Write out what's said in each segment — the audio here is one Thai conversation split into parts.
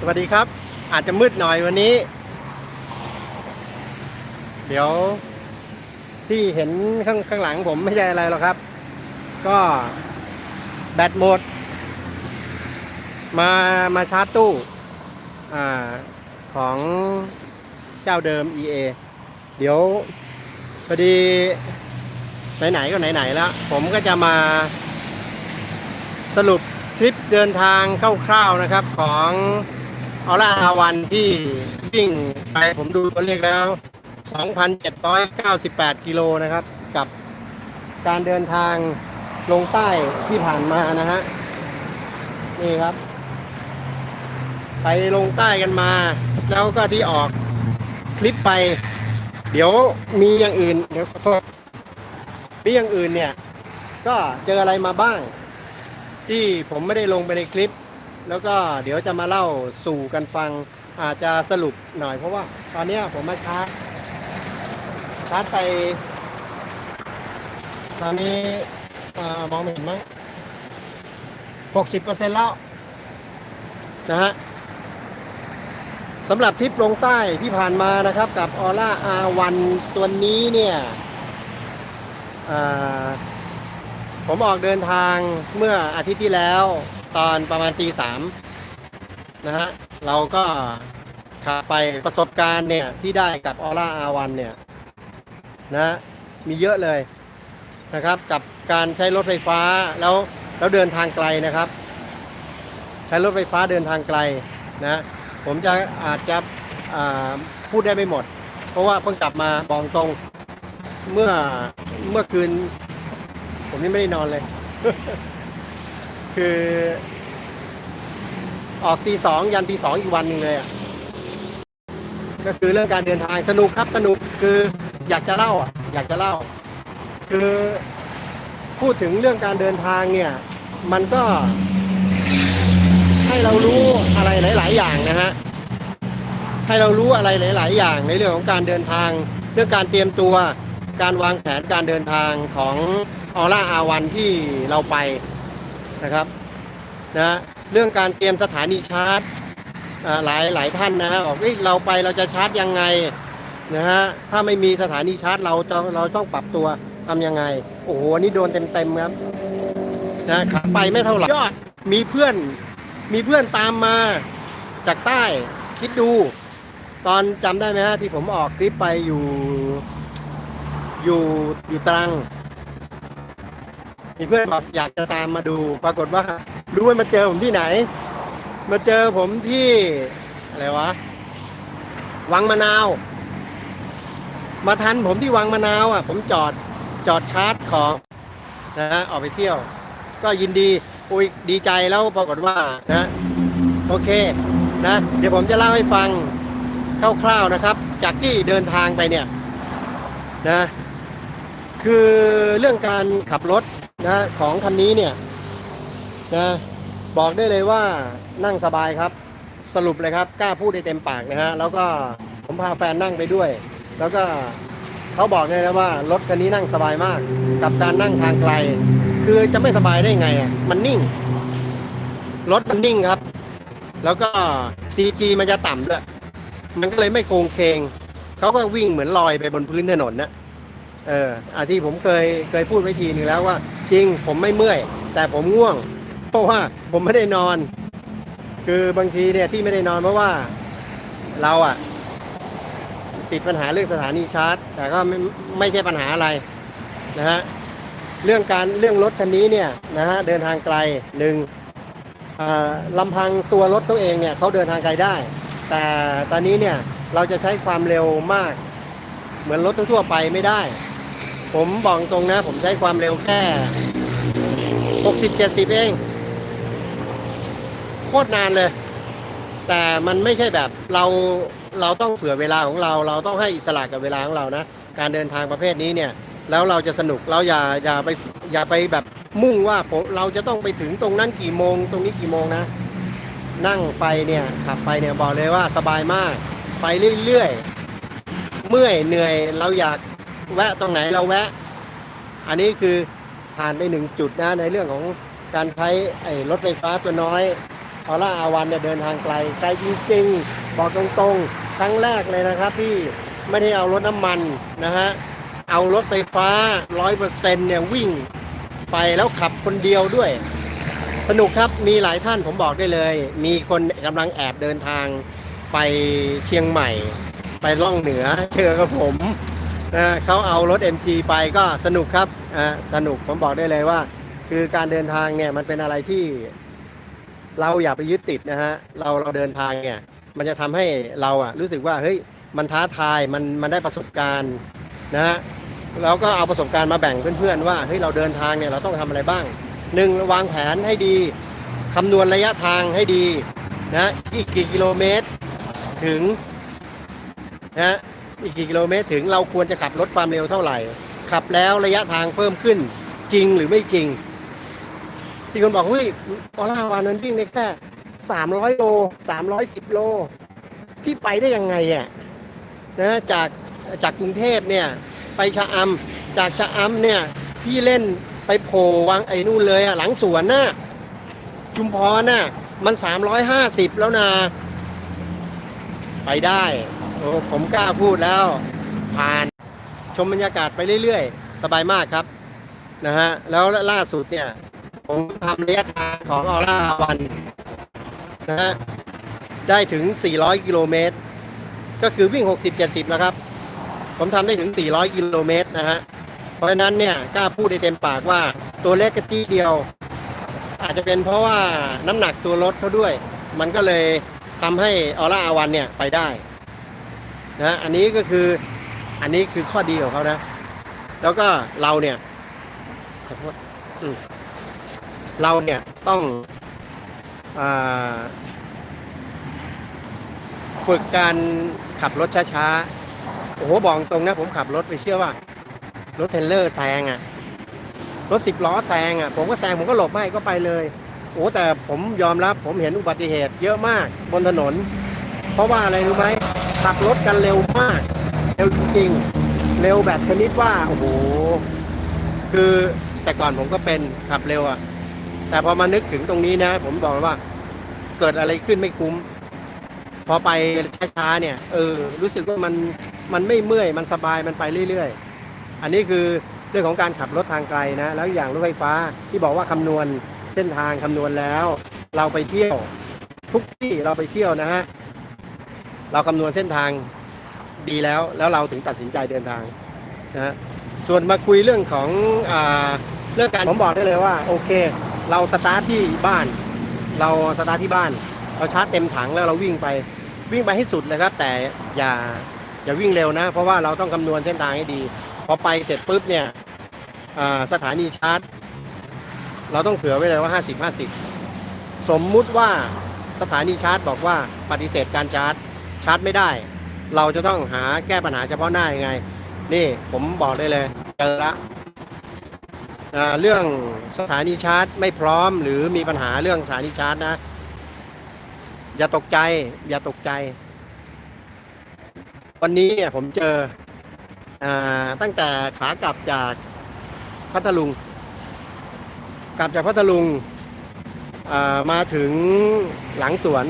สวัสดีครับ อาจจะมืดหน่อยวันนี้ เดี๋ยวที่เห็นข้างข้างหลังผมไม่ใช่อะไรหรอกครับ ก็แบตหมด มามาชาร์จตู้อของเจ้าเดิม EA เดี๋ยวพอดี ไหนๆก็ไหนๆแล้ว ผมก็จะมาสรุปทริปเดินทางคร่าวๆนะครับของ ออร่าอาวันที่วิ่งไปผมดูตัวเลขแล้ว 2,798 กิโลนะครับ กับการเดินทางลงใต้ที่ผ่านมานะฮะ นี่ครับ ไปลงใต้กันมา แล้วก็ที่ออกคลิปไป เดี๋ยวมีอย่างอื่น เดี๋ยวขอโทษมีอย่างอื่นเนี่ย ก็เจออะไรมาบ้าง ที่ผมไม่ได้ลงไปในคลิป แล้วก็เดี๋ยวจะมาเล่าสู่กันฟังอาจจะสรุปหน่อยเพราะว่า ตอนนี้ผมมาชาร์จชาร์จไป ตอนนี้มองไม่เห็นมั้งหกสิบเปอร์เซ็นต์แล้วนะฮะสำหรับทริปลงใต้ที่ผ่านมานะครับกับออร่า R1 ตัวนี้เนี่ยผมออกเดินทางเมื่ออาทิตย์ที่แล้ว ตอนประมาณตีสามนะฮะเราก็ขับไปประสบการณ์เนี่ยที่ได้กับออร่า R1 เนี่ยนะมีเยอะเลยนะครับกับการใช้รถไฟฟ้าแล้วแล้วเดินทางไกลนะครับ ใช้รถไฟฟ้าเดินทางไกลนะผมจะอาจจะพูดได้ไม่หมด เพราะว่าเพิ่งกลับมาบอกตรงเมื่อเมื่อคืน ผมนี่ไม่ได้นอนเลย คือ ออกตีสองยันตีสองอีกวันหนึ่งเลยอะก็คือเรื่องการเดินทางสนุกครับสนุกคืออยากจะเล่าอะ อยากจะเล่า คือพูดถึงเรื่องการเดินทางเนี่ย มันก็ ให้เรารู้อะไรหลาย ๆ อย่างนะฮะให้เรารู้อะไรหลาย ๆ อย่างในเรื่องของการเดินทาง เรื่องการเตรียมตัว การวางแผนการเดินทางของออร่าอาวันที่เราไป นะครับนะเรื่องการเตรียมสถานีชาร์จหลายหลายท่านนะฮะบอกเอ้ยเราไปเราจะชาร์จยังไงนะฮะถ้าไม่มีสถานีชาร์จเราต้องเราต้องปรับตัวทำยังไง โอ้โหนี่โดนเต็มๆครับนะขับไปไม่เท่าไหร่ยอดมีเพื่อนมีเพื่อนตามมาจากใต้คิดดู ตอนจำได้ไหมฮะที่ผมออกคลิปไปอยู่อยู่อยู่ตรัง มีเพื่อนบอกอยากจะตามมาดู ปรากฏว่า รู้ว่ามาเจอผมที่ไหน มาเจอผมที่อะไรวะ วังมะนาว มาทันผมที่วังมะนาวอะ ผมจอดจอดชาร์จของนะฮะออกไปเที่ยว ก็ยินดีอุ้ยดีใจแล้วปรากฏว่านะโอเคนะ เดี๋ยวผมจะเล่าให้ฟังคร่าวๆนะครับ จากที่เดินทางไปเนี่ยนะคือเรื่องการขับรถ นะของคันนี้เนี่ยนะบอกได้เลยว่านั่งสบายครับ สรุปเลยครับกล้าพูดได้เต็มปากนะฮะแล้วก็ผมพาแฟนนั่งไปด้วย แล้วก็เขาบอกเลยนะว่ารถคันนี้นั่งสบายมาก กับการนั่งทางไกล คือจะไม่สบายได้ไงอะมันนิ่งรถมันนิ่งครับ แล้วก็ CG มันจะต่ำด้วย มันก็เลยไม่โคงเคงเขาก็วิ่งเหมือนลอยไปบนพื้นถนนนะ เอออาที่ผมเคยเคยพูดไว้ทีหนึ่งแล้วว่า จริงผมไม่เมื่อย แต่ผมง่วง เพราะว่าผมไม่ได้นอน คือบางทีเนี่ยที่ไม่ได้นอนเพราะว่าเราอะติดปัญหาเรื่องสถานีชาร์จ แต่ก็ไม่ไม่ใช่ปัญหาอะไรนะฮะเรื่องการเรื่องรถคันนี้เนี่ยนะฮะเดินทางไกลหนึ่งลำพังตัวรถเขาเองเนี่ยเขาเดินทางไกลได้ แต่ตอนนี้เนี่ยเราจะใช้ความเร็วมาก เหมือนรถทั่วไปไม่ได้ ผมบอกตรงนะ ผมใช้ความเร็วแค่ 60 70 เอง โคตรนานเลย แต่มันไม่ใช่แบบเราเราต้องเผื่อเวลาของเรา เราต้องให้อิสระกับเวลาของเรานะ การเดินทางประเภทนี้เนี่ย แล้วเราจะสนุกเราอย่าอย่าไปอย่าไปแบบมุ่งว่าผมเราจะต้องไปถึงตรงนั้นกี่โมง ตรงนี้กี่โมงนะ นั่งไปเนี่ยขับไปเนี่ยบอกเลยว่าสบายมาก ไปเรื่อยๆเมื่อยเหนื่อยเราอยาก แวะตรงไหนเราแวะ อันนี้คือผ่านไปหนึ่งจุดนะในเรื่องของการใช้ไอ้รถไฟฟ้าตัวน้อยออร่าอาวันเนี่ยเดินทางไกลไกลจริงๆ บอกตรงๆ ครั้งแรกเลยนะครับที่ไม่ได้เอารถน้ำมันนะฮะเอารถไฟฟ้า 100%เนี่ยวิ่งไปแล้วขับคนเดียวด้วย สนุกครับมีหลายท่านผมบอกได้เลย มีคนกำลังแอบเดินทางไปเชียงใหม่ ไปล่องเหนือเจอกับผม เขาเอารถ MG ไปก็สนุกครับสนุกผมบอกได้เลยว่า คือการเดินทางเนี่ยมันเป็นอะไรที่เราอย่าไปยึดติดนะฮะเราเราเดินทางเนี่ยมันจะทำให้เราอะรู้สึกว่าเฮ้ยมันท้าทายมันมันได้ประสบการณ์นะฮะเราก็เอาประสบการณ์มาแบ่งเพื่อนๆว่าเฮ้ยเราเดินทางเนี่ยเราต้องทำอะไรบ้างหนึ่งวางแผนให้ดีคำนวณระยะทางให้ดีนะอีกกี่กิโลเมตร ถึงนะ อีกกี่กิโลเมตรถึงเราควรจะขับรถความเร็วเท่าไหร่ ขับแล้วระยะทางเพิ่มขึ้นจริงหรือไม่จริงที่คนบอกเฮ้ยออร่าวันมันวิ่งได้แค่สามร้อยโลสามร้อยสิบโลพี่ไปได้ยังไงอะนะจากจากกรุงเทพเนี่ยไปชะอำจากชะอำเนี่ยพี่เล่นไปโผล่วังไอ้นู่นเลยอะหลังสวนน่ะจุมพรน่ะมันสามร้อยห้าสิบแล้วนะ ไปได้ โอ้ผมกล้าพูดแล้ว ผ่านชมบรรยากาศไปเรื่อยๆ สบายมากครับนะฮะแล้วล่าสุดเนี่ย ผมทำระยะทางของออร่าวันนะฮะได้ถึง 400 กิโลเมตร ก็คือวิ่ง 60-70นะครับ ผมทำได้ถึง 400 กิโลเมตรนะฮะเพราะฉะนั้นเนี่ยกล้าพูดได้เต็มปากว่าตัวเล็กกระจี้เดียว อาจจะเป็นเพราะว่าน้ำหนักตัวรถเขาด้วย มันก็เลยทำให้ออร่าอาวันเนี่ยไปได้ นะอันนี้ก็คืออันนี้คือข้อดีของเขานะ แล้วก็เราเนี่ยขอโทษเราเนี่ยต้องอฝึกการขับรถช้าๆโอ้โหบอกตรงนะผมขับรถไปเชื่อว่ารถเทรลเลอร์แซงอะ่ะรถสิบล้อแซงอะ่ะ ผมก็แซงผมก็หลบไม่ก็ไปเลยโอ้แต่ผมยอมรับผมเห็นอุบัติเหตุเยอะมากบนถนน เพราะว่าอะไรรู้ไหม ขับรถกันเร็วมาก เร็วจริงๆ เร็วแบบชนิดว่า โอ้โห คือแต่ก่อนผมก็เป็นขับเร็วอะ่ะแต่พอมานึกถึงตรงนี้นะ ผมบอกเลยว่า เกิดอะไรขึ้นไม่คุ้ม พอไปช้าๆเนี่ย เออ รู้สึกว่ามันมันไม่เมื่อยมันสบายมันไปเรื่อยๆ อันนี้คือเรื่องของการขับรถทางไกลนะ แล้วอย่างรถไฟฟ้าที่บอกว่าคำนวณเส้นทางคำนวณแล้ว เราไปเที่ยว ทุกที่เราไปเที่ยวนะฮะ เราคำนวณเส้นทางดีแล้ว แล้วเราถึงตัดสินใจเดินทางนะฮะส่วนมาคุยเรื่องของอเรื่องการผมบอกได้เลยว่าโอเค เราสตาร์ทที่บ้าน เราสตาร์ทที่บ้านเราชาร์จเต็มถังแล้วเราวิ่งไปวิ่งไปให้สุดเลยครับ แต่อย่าอย่าวิ่งเร็วนะ เพราะว่าเราต้องคำนวณเส้นทางให้ดีพอไปเสร็จปุ๊บเนี่ยสถานีชาร์จ เราต้องเผื่อไว้เลยว่า 50 50 สมมุติว่าสถานีชาร์จบอกว่าปฏิเสธการชาร์จาร์จไม่ได้ เราจะต้องหาแก้ปัญหาเฉพาะหน้ายังไง นี่ผมบอกได้เลยเจอละเรื่องสถานีชาร์จไม่พร้อม หรือมีปัญหาเรื่องสถานีชาร์จนะ อย่าตกใจ อย่าตกใจ วันนี้เนี่ยผมเจออตั้งแต่ขากลับจากพัทลุง กลับจากพัทลุงมาถึงหลังสวน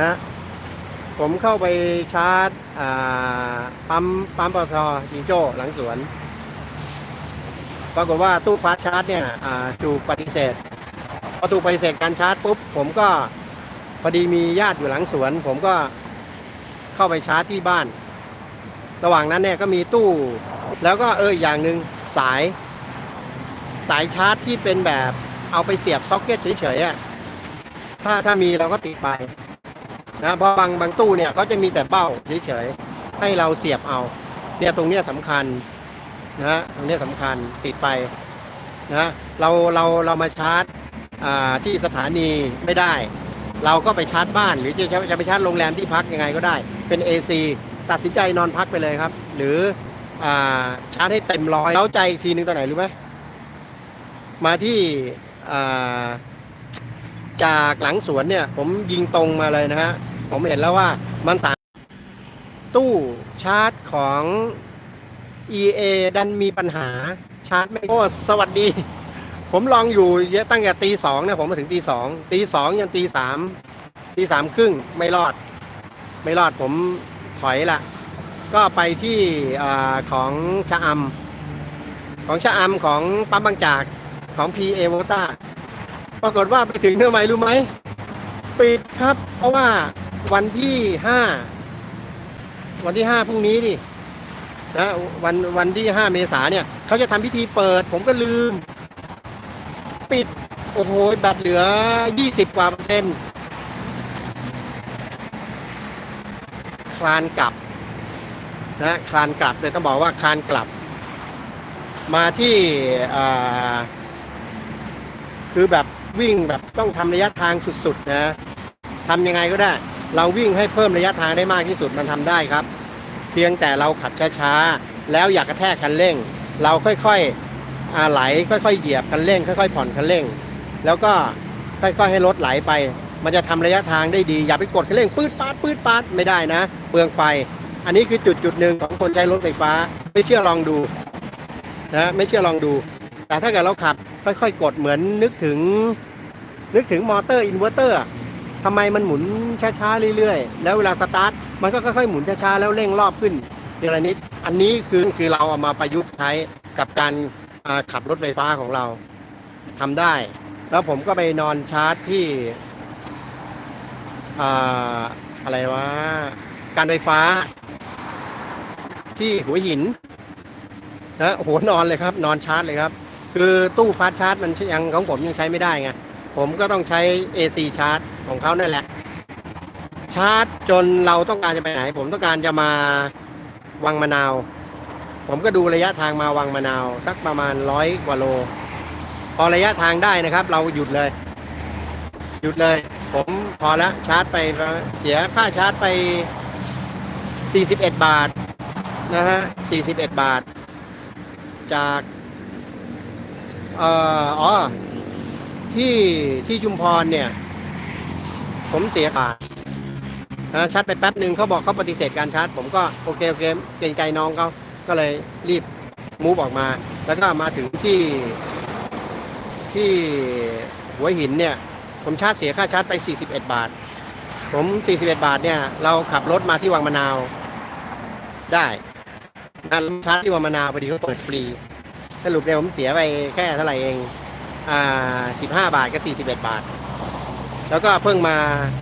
นะ ผมเข้าไปชาร์จปั๊มปั๊มปตทจิงโจ้หลังสวน ปรากฏว่าตู้ฟาสชาร์จเนี่ยถูกปฏิเสธพอถูกปฏิเสธการชาร์จปุ๊บผมก็พอดีมีญาติอยู่หลังสวน ผมก็เข้าไปชาร์จที่บ้าน ระหว่างนั้นเนี่ยก็มีตู้ แล้วก็เอออย่างหนึ่งสาย สายชาร์จที่เป็นแบบเอาไปเสียบซ็อกเก็ตเฉยๆถ้าถ้ามีเราก็ติดไป นะเพราะบางบางตู้เนี่ยเขาจะมีแต่เบ้าเฉยๆให้เราเสียบเอา เนี่ยตรงเนี้ยสำคัญนะฮะตรงเนี้ยสำคัญติดไปนะเราเราเรามาชาร์จอ่าที่สถานีไม่ได้ เราก็ไปชาร์จบ้าน หรือจะจะไปชาร์จโรงแรมที่พักยังไงก็ได้ เป็น AC ตัดสินใจนอนพักไปเลยครับ หรืออ่าชาร์จให้เต็มร้อยแล้วใจอีกทีนึงตอนไหนรู้ไหมมาที่อ่าจากหลังสวนเนี่ย ผมยิงตรงมาเลยนะฮะ ผมเห็นแล้วว่ามันสามตู้ชาร์จของ EA ดันมีปัญหาชาร์จไม่โอ้สวัสดี ผมลองอยู่เยอะตั้งแต่ตีสองเนี่ยผมมาถึงตีสองตีสองยันตีสามตีสามครึ่งไม่รอด ไม่รอดผมถอยละก็ไปที่อของชะอำของชะอำของปั๊มบางจากของ p ีเอโวตาปรากฏว่าไปถึงทำไหมรู้ไหมปิดครับ เพราะว่า วันที่ห้าวันที่ห้าพรุ่งนี้ดินะวันวันที่ห้าเมษาเนี่ยเขาจะทำพิธีเปิด ผมก็ลืม ปิด โอ้โหแบตเหลือยี่สิบกว่าเปอร์เซ็นต์คลานกลับนะคลานกลับเลยต้องบอกว่าคลานกลับ มาที่คือแบบวิ่งแบบต้องทำระยะทางสุดๆนะทำยังไงก็ได้ เราวิ่งให้เพิ่มระยะทางได้มากที่สุดมันทำได้ครับ เพียงแต่เราขับช้าๆ แล้วอย่ากระแทกคันเร่ง เราค่อยๆอาไหลค่อยๆเหยียบคันเร่ง ค่อยๆ ผ่อนคันเร่ง แล้วก็ค่อยๆให้รถไหลไป มันจะทำระยะทางได้ดี อย่าไปกดคันเร่งปืดปาดปืดปาดไม่ได้นะ เปลืองไฟ อันนี้คือจุดจุดหนึ่งของคนใช้รถไฟฟ้า ไม่เชื่อลองดูนะไม่เชื่อลองดู แต่ถ้าเกิดเราขับค่อยๆ กดเหมือนนึกถึง นึกถึงมอเตอร์อินเวอร์เตอร์ ทำไมมันหมุนช้าๆเรื่อยๆ แล้วเวลาสตาร์ทมันก็ค่อยๆหมุนช้าๆแล้วเร่งรอบขึ้นทีละนิดอันนี้คือคือเราเอามาประยุกต์ใช้กับการขับรถไฟฟ้าของเราทำได้ แล้วผมก็ไปนอนชาร์จที่ออะไรวะการไฟฟ้า ที่หัวหินนะโอ้โหนอนเลยครับ นอนชาร์จเลยครับ คือตู้ฟาสชาร์จมันยังของผมยังใช้ไม่ได้ไง ผมก็ต้องใช้ AC ชาร์จของเขานั่นแหละ ชาร์จจนเราต้องการจะไปไหน ผมต้องการจะมาวังมะนาว ผมก็ดูระยะทางมาวังมะนาว สักประมาณร้อยกว่าโล พอระยะทางได้นะครับ เราหยุดเลย หยุดเลย ผมพอแล้วชาร์จไปเสียค่าชาร์จไป 41 บาทนะฮะ41 บาท จาก เอ่ออ๋อ ที่ที่ชุมพรเนี่ย ผมเสียบาชาร์จไปแป๊บหนึ่งเขาบอกเขาปฏิเสธการชาร์จ ผมก็โอเคโอเคเกรงใจน้องเขาก็เลยรีบมูฟออกมา แล้วก็มาถึงที่ที่หัวหินเนี่ย ผมชาร์จเสียค่าชาร์จไป 41 บาท ผม 41 บาทเนี่ย เราขับรถมาที่วังมะนาว ได้นะชาร์จที่วังมะนาวพอดีเขาเปิดฟรี สรุปเนี่ยผมเสียไปแค่เท่าไหร่เอง อ่า15บาทกับ41บาท แล้วก็เพิ่งมา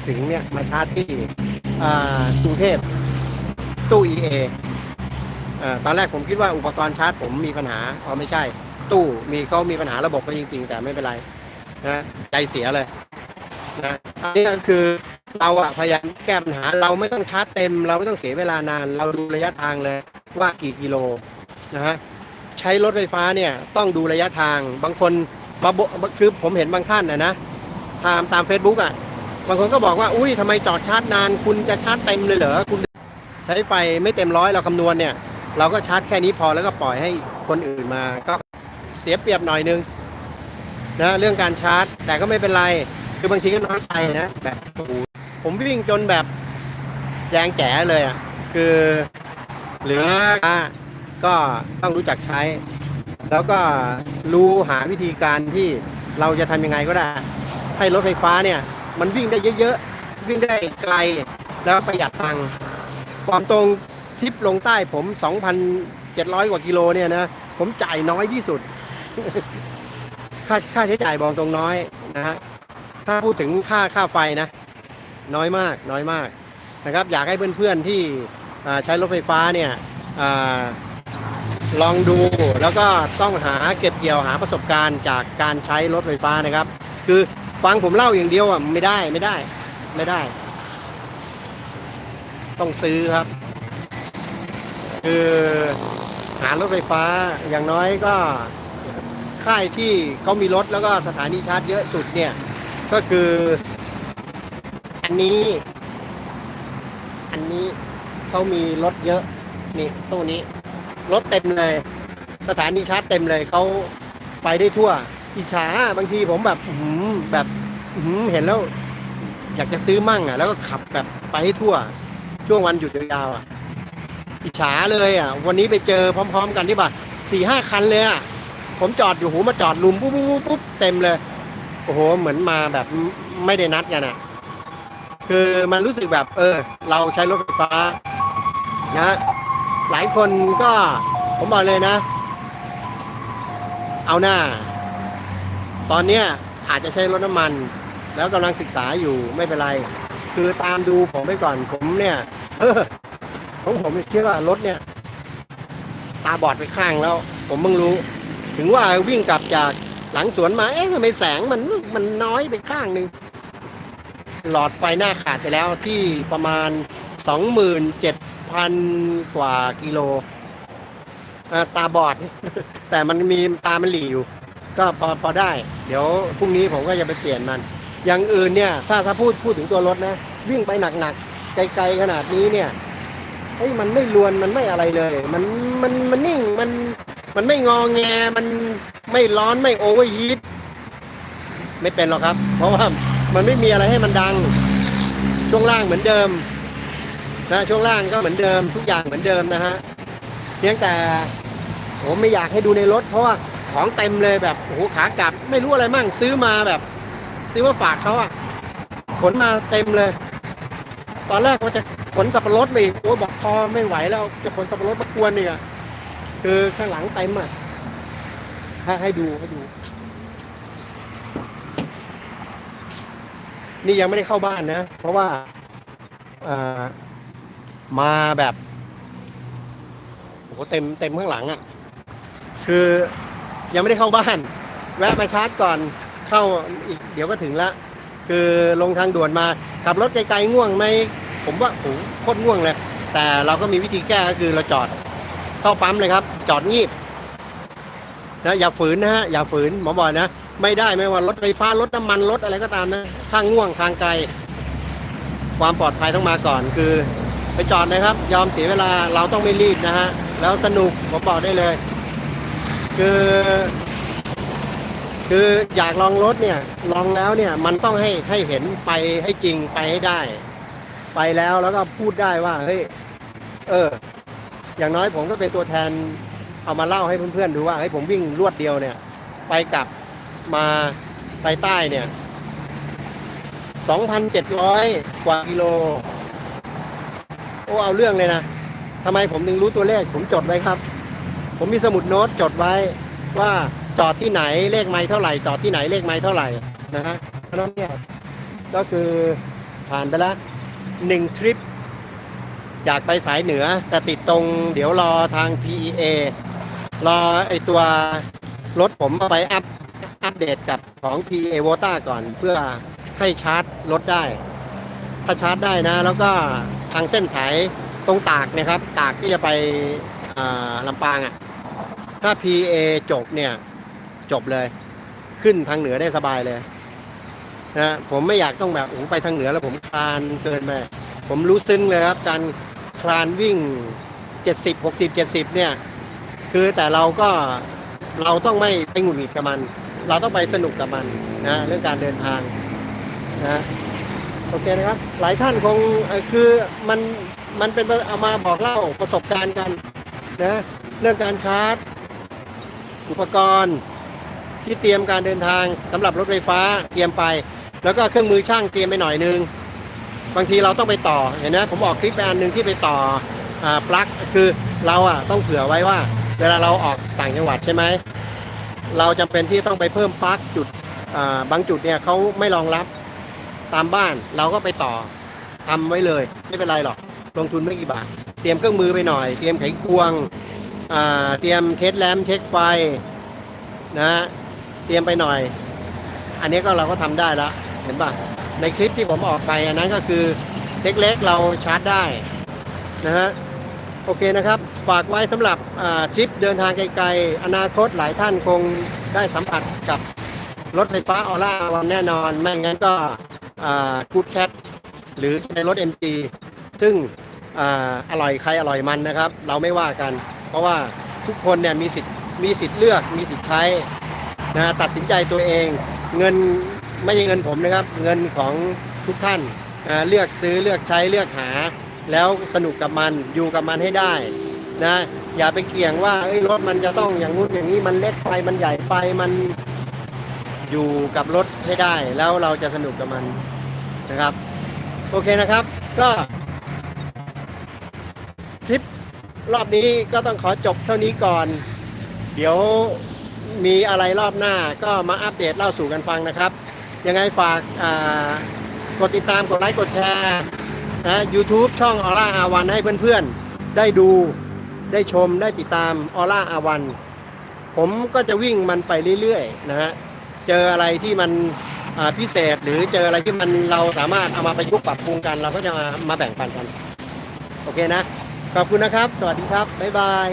ถึงเนี่ยมาชาร์จที่อ่ากรุงเทพตู้ EA อ่าตอนแรกผมคิดว่าอุปกรณ์ชาร์จผมมีปัญหาอ๋อไม่ใช่ ตู้มีเขามีปัญหาระบบก็จริง ๆ แต่ไม่เป็นไรนะใจเสียเลยนะอันนี้ก็คือเราอะพยายามแก้ปัญหาเราไม่ต้องชาร์จเต็ม เราไม่ต้องเสียเวลานาน เราดูระยะทางเลยว่ากี่กิโลนะฮะใช้รถไฟฟ้าเนี่ยต้องดูระยะทางบางคน มาบคือผมเห็นบางท่านนะนะตามตาม Facebook อะ บางคนก็บอกว่า อุ้ยทำไมจอดชาร์จนาน คุณจะชาร์จเต็มเลยเหรอ คุณใช้ไฟไม่เต็มร้อยเราคำนวณเนี่ย เราก็ชาร์จแค่นี้พอแล้วก็ปล่อยให้คนอื่นมา ก็เสียเปรียบหน่อยนึงนะเรื่องการชาร์จ แต่ก็ไม่เป็นไร คือบางทีก็น้อยใจนะแบบผมวิ่งจนแบบแยงแจ๋เลยอะ คือเหลือก็ต้องรู้จักใช้ แล้วก็รู้หาวิธีการที่เราจะทำยังไงก็ได้ ให้รถไฟฟ้าเนี่ย มันวิ่งได้เยอะๆ วิ่งได้ไกลแล้วประหยัดตังค์ความตรงทริปลงใต้ผม 2,700 กว่ากิโลเนี่ยนะ ผมจ่ายน้อยที่สุด ค่าค่าใช้จ่ายบอกตรงน้อยนะฮะถ้าพูดถึงค่าค่าไฟนะ น้อยมากน้อยมากนะครับ อยากให้เพื่อนๆที่ใช้รถไฟฟ้าเนี่ย ลองดูแล้วก็ต้องหาเก็บเกี่ยวหาประสบการณ์จากการใช้รถไฟฟ้านะครับ คือฟังผมเล่าอย่างเดียวอะไม่ได้ไม่ได้ ไม่ได้ ต้องซื้อครับ คือหารถไฟฟ้าอย่างน้อยก็ค่ายที่เขามีรถแล้วก็สถานีชาร์จเยอะสุดเนี่ย ก็คือ อันนี้ อันนี้เขามีรถเยอะ นี่ตู้นี้ รถเต็มเลย สถานีชาร์จเต็มเลยเขาไปได้ทั่ว อิจฉาบางทีผมแบบอืแบบอืเห็นแล้ว อยากจะซื้อมั่งอะ แล้วก็ขับแบบไปให้ทั่ว ช่วงวันหยุดยาวๆอะ อิจฉาเลยอะ วันนี้ไปเจอพร้อม ๆ กันที่บ่าสี่ห้าคันเลยอะผมจอดอยู่หูมาจอดลุมปุ๊บปุ๊บปุ๊บเต็มเลย โอ้โห เหมือนมาแบบไม่ได้นัดกันอะ คือมันรู้สึกแบบ เออ เราใช้รถไฟฟ้านะ หลายคนก็ผมบอกเลยนะ เอาหน้า ตอนเนี้ยอาจจะใช้รถน้ำมัน แล้วกำลังศึกษาอยู่ไม่เป็นไร คือตามดูผมไปก่อนผมเนี่ยออของผมคิดว่ารถเนี่ย ตาบอดไปข้างแล้ว ผมเพิ่งรู้ ถึงว่าวิ่งกลับจากหลังสวนมา เอ๊ะทำไมแสงมันมันน้อยไปข้างหนึ่งหลอดไฟหน้าขาดไปแล้วที่ประมาณ 27,000 พันกว่ากิโลตาบอด แต่มันมีตามันหลีอยู่ ก็พอพอได้ เดี๋ยวพรุ่งนี้ผมก็จะไปเปลี่ยนมัน อย่างอื่นเนี่ย ถ้าถ้าพูดพูดถึงตัวรถนะ วิ่งไปหนักๆ ไกลๆขนาดนี้เนี่ยเฮ้ยมันไม่ลวนมันไม่อะไรเลย มันมันมันนิ่งมันมันไม่งอแงมันไม่ร้อนไม่โอเวอร์ฮีทไม่เป็นหรอกครับ เพราะว่ามันไม่มีอะไรให้มันดัง ช่วงล่างเหมือนเดิม นะช่วงล่างก็เหมือนเดิมทุกอย่างเหมือนเดิมนะฮะเพียงแต่ผมไม่อยากให้ดูในรถ เพราะว่าของเต็มเลยแบบโอ้โหขากลับ ไม่รู้อะไรมั่งซื้อมาแบบ ซื้อมาฝากเขาอะขนมาเต็มเลย ตอนแรกว่าจะขนสับปะรดมาอีกโอ้บอกพอไม่ไหวแล้วจะขนสับปะรดมากวนอีกอะคือข้างหลังเต็มอะให้ให้ดูให้ดูนี่ยังไม่ได้เข้าบ้านนะ เพราะว่าอ่อ มาแบบโอ้โหเต็มเต็มข้างหลังอะ่ะ คือยังไม่ได้เข้าบ้าน แวะมาชาร์จก่อนเข้าอีกเดี๋ยวก็ถึงละ คือลงทางด่วนมา ขับรถไกลๆง่วงไหมผมว่าโอ้โหโคตรง่วงเลย แต่เราก็มีวิธีแก้ก็คือเราจอดเข้าปั๊มเลยครับ จอดงีบนะอย่าฝืนนะฮะอย่าฝืนหมอบอกนะไม่ได้ไม่ว่ารถไฟฟ้ารถน้ำมันรถอะไรก็ตามนะถ้าง่วงทางไกล ความปลอดภัยต้องมาก่อนคือ ไปจอดนะครับ ยอมเสียเวลาเราต้องไม่รีบนะฮะ แล้วสนุกผมบอกได้เลย คือ คืออยากลองรถเนี่ย ลองแล้วเนี่ยมันต้องให้ให้เห็นไปให้จริงไปให้ได้ ไปแล้วแล้วก็พูดได้ว่าเฮ้ยเออ อย่างน้อยผมก็เป็นตัวแทนเอามาเล่าให้เพื่อนๆดูว่าเฮ้ยผมวิ่งรวดเดียวเนี่ย ไปกลับมาไปใต้เนี่ย 2,700 กว่ากิโล โอ้เอาเรื่องเลยนะทำไมผมถึงรู้ตัวเลข ผมจดไว้ครับ ผมมีสมุดโน้ตจดไว้ว่าจอดที่ไหนเลขไม้เท่าไหร่จอดที่ไหนเลขไม้เท่าไหร่นะฮะเพราะนั้นเนี่ยก็คือผ่านไปแล้วหนึ่งทริปอยากไปสายเหนือ แต่ติดตรงเดี๋ยวรอทาง PEA รอไอตัวรถผมเอาไปอัพอัปเดตกับของ PA v o t a ก่อนเพื่อให้ชาร์จรถได้ ถ้าชาร์จได้นะ แล้วก็ ทางเส้นสายตรงตากนะครับ ตากที่จะไปลำปางอะ่ะถ้า PA จบเนี่ย จบเลย ขึ้นทางเหนือได้สบายเลยนะผมไม่อยากต้องแบบโอ้ไปทางเหนือแล้วผมคลานเกินไปผมรู้ซึ้งเลยครับ การคลานวิ่ง 70 60 70 เนี่ย คือแต่เราก็เราต้องไม่ไปหงุดหงิดกับมัน เราต้องไปสนุกกับมันนะเรื่องการเดินทางนะ โอเคนะครับ หลายท่านคงคือมันมันเป็นเอามาบอกเล่าประสบการณ์กันนะเรื่องการชาร์จ อุปกรณ์ที่เตรียมการเดินทางสำหรับรถไฟฟ้าเตรียมไป แล้วก็เครื่องมือช่างเตรียมไปหน่อยนึง บางทีเราต้องไปต่อเห็นไหมผมบอกคลิปไปอันหนึ่งที่ไปต่ออ่าปลั๊กคือเราอะต้องเผื่อไว้ว่า เวลาเราออกต่างจังหวัดใช่ไหมเราจำเป็นที่ต้องไปเพิ่มปลั๊กจุดบางจุดเนี่ยเขาไม่รองรับ ตามบ้านเราก็ไปต่อทำไว้เลย ไม่เป็นไรหรอกลงทุนไม่กี่บาท เตรียมเครื่องมือไปหน่อย เตรียมไขควงเตรียมเทสแลมเช็คไฟนะเตรียมไปหน่อย อันนี้ก็เราก็ทำได้แล้วเห็นป่ะในคลิปที่ผมออกไปอันนั้นก็คือเล็กๆเราชาร์จได้นะฮะโอเคนะครับ ฝากไว้สำหรับทริปเดินทางไกลๆ อนาคตหลายท่านคงได้สัมผัสกับรถไฟฟ้าออร่าวันแน่นอน ไม่งั้นก็ กูดแคทหรือในรถ MG ซึ่งออร่อยใครอร่อยมันนะครับ เราไม่ว่ากัน เพราะว่าทุกคนเนี่ยมีสิทธิ์มีสิทธิ์เลือกมีสิทธิ์ใช้นะตัดสินใจตัวเอง เงินไม่ใช่เงินผมนะครับ เงินของทุกท่านเลือกซื้อเลือกใช้เลือกหา แล้วสนุกกับมันอยู่กับมันให้ได้นะอย่าไปเกี่ยงว่าเอ้ยรถมันจะต้องอย่างงู้นอย่างนี้มันเล็กไปมันใหญ่ไปมัน อยู่กับรถให้ได้ แล้วเราจะสนุกกับมันนะครับ โอเคนะครับ ก็ทริปรอบนี้ก็ต้องขอจบเท่านี้ก่อน เดี๋ยวมีอะไรรอบหน้าก็มาอัปเดตเล่าสู่กันฟังนะครับ ยังไงฝากกดติดตามกดไลค์กดแชร์นะ YouTube ช่องออร่าอาวันให้เพื่อนๆ ได้ดูได้ชมได้ติดตามออร่าอาวันผมก็จะวิ่งมันไปเรื่อยๆ นะฮะ เจออะไรที่มันพิเศษหรือเจออะไรที่มันเราสามารถเอามาประยุกต์ปรับปรุงกัน เราก็จะมามาแบ่งปันกัน โอเคนะ ขอบคุณนะครับ สวัสดีครับ บ๊ายบาย